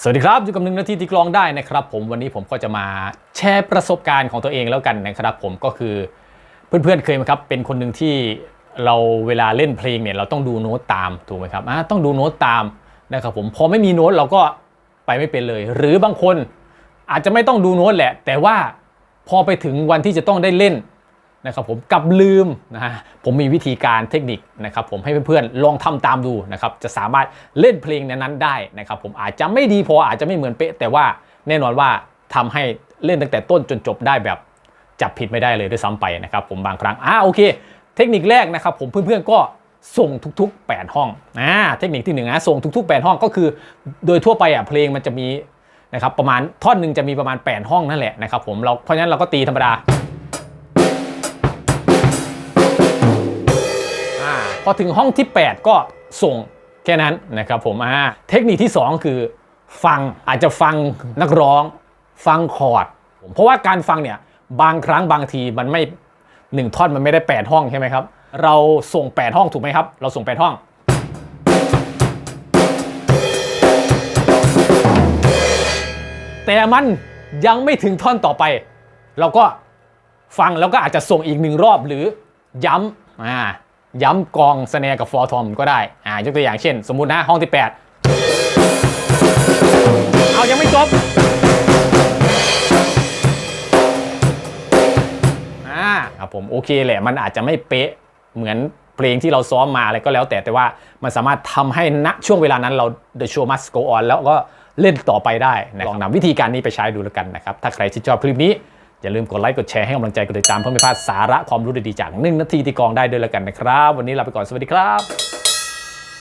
สวัสดีครับ อยู่กับหนึ่งนาทีที่กลองได้นะครับผมวันนี้ผมก็จะมาแชร์ประสบการณ์ของตัวเองแล้วกันนะครับผมก็คือเพื่อนๆเคยไหมครับ เป็นคนหนึ่งที่เราเวลาเล่นเพลงเนี่ยเราต้องดูโน้ตตามถูกไหมครับอะต้องดูโน้ตตามนะครับผมพอไม่มีโน้ตเราก็ไปไม่เป็นเลย หรือบางคนอาจจะไม่ต้องดูโน้ตแหละ แต่ว่าพอไปถึงวันที่จะต้องได้เล่น นะครับผมกลับลืมนะฮะผมมีวิธีการเทคนิคนะครับผมให้เพื่อนๆลองทำตามดูนะครับจะสามารถเล่นเพลงนั้นๆได้นะครับผมอาจจะไม่ดีพออาจจะไม่เหมือนเป๊ะ แต่ว่าแน่นอนว่าทำให้เล่นตั้งแต่ต้นจนจบได้แบบจับผิดไม่ได้เลยด้วยซ้ำไปนะครับผมบางครั้งอ่าโอเค เทคนิคแรกนะครับผมเพื่อนๆก็ส่งทุกๆ 8 ห้องอ่าเทคนิคที่หนึ่งนะส่งทุก ๆ 8 ห้องก็คือ โดยทั่วไปอะเพลงมันจะมีนะครับประมาณท่อนหนึ่งจะมีประมาณ 8 ห้องนั่นแหละนะครับผมเราเพราะฉะนั้นเราก็ตีธรรมดา พอถึงห้องที่ 8 ก็ส่งแค่นั้นนะครับผมอ่าเทคนิคที่ 2 คือฟังอาจจะฟังนักร้อง ฟังคอร์ดเพราะว่าการฟังเนี่ยบางครั้งบางทีมันไม่หนึ่งท่อนมันไม่ได้ 8 ห้องใช่ไหมครับ เราส่ง 8 ห้องถูกไหมครับ เราส่ง 8 ห้อง แต่มันยังไม่ถึงท่อนต่อไป เราก็ฟังแล้วก็อาจจะส่งอีกหนึ่งรอบหรือย้ำอ่า ย้ำกองสแนร์กับฟอร์ทอมก็ได้ อ่ายกตัวอย่างเช่น สมมุตินะห้องที่ 8 เอายังไม่จบอ่าครับผมโอเคแหละมันอาจจะไม่เป๊ะเหมือนเพลงที่เราซ้อมมาอะไรก็แล้วแต่แต่ว่ามันสามารถทำให้ณช่วงเวลานั้นเรา the show must go on แล้วก็เล่นต่อไปได้นะลองนำวิธีการนี้ไปใช้ดูแล้วกันนะครับ ถ้าใครที่ชอบคลิปนี้ อย่าลืมกดไลค์กดแชร์ให้กำลังใจกดติดตามเพื่อไม่พลาดสาระความรู้ดีๆจากหนึ่งนาทีที่กองได้ด้วยแล้วกันนะครับ วันนี้ลาไปก่อนสวัสดีครับ